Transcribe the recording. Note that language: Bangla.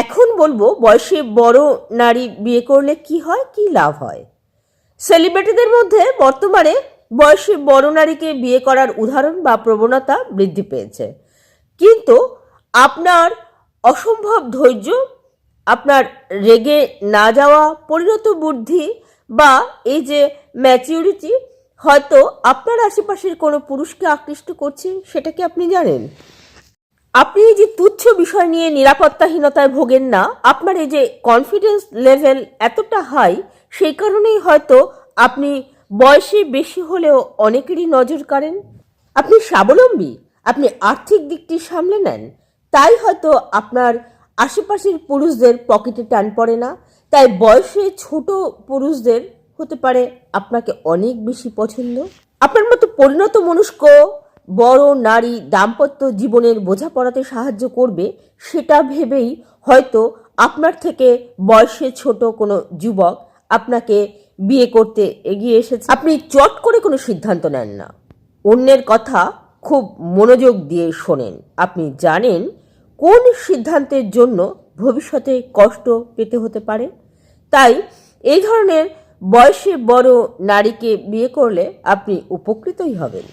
এখন বলব, বয়সে বড় নারী বিয়ে করলে কি হয়, কি লাভ হয়? সেলিব্রিটিদের মধ্যে বর্তমানে বয়সে বড় নারীকে বিয়ে করার উদাহরণ বা প্রবণতা বৃদ্ধি পেয়েছে। কিন্তু আপনার অসম্ভব ধৈর্য, আপনার রেগে না যাওয়া, পরিণত বুদ্ধি বা এই যে ম্যাচিউরিটি হয়তো আপনার আশেপাশের কোনো পুরুষকে আকৃষ্ট করছে, সেটা কি আপনি জানেন? আপনি এই যে তুচ্ছ বিষয় নিয়ে নিরাপত্তাহীনতায় ভোগেন না, আপনার এই যে কনফিডেন্স লেভেল এতটা হাই সেই কারণেই হয়তো আপনি বয়সে বেশি হলেও অনেকেরই নজর কাড়েন। আপনি স্বাবলম্বী, আপনি আর্থিক দিকটি সামলে নেন, তাই হয়তো আপনার আশেপাশের পুরুষদের পকেটে টান পড়ে না, তাই বয়সে ছোট পুরুষদের হতে পারে আপনাকে অনেক বেশি পছন্দ। আপনার মতো পরিণত মনস্ক বড় নারী দাম্পত্য জীবনের বোঝাপড়াতে সাহায্য করবে, সেটা ভেবেই হয়তো আপনার থেকে বয়সে ছোট কোনো যুবক আপনাকে বিয়ে করতে এগিয়ে এসেছে। আপনি চট করে কোনো সিদ্ধান্ত নেন না। অন্যের কথা খুব মনোযোগ দিয়ে শোনেন। আপনি জানেন কোন সিদ্ধান্তের জন্য ভবিষ্যতে কষ্ট পেতে হতে পারে? তাই এই ধরনের বয়সে বড় নারীকে বিয়ে করলে আপনি উপকৃতই হবেন।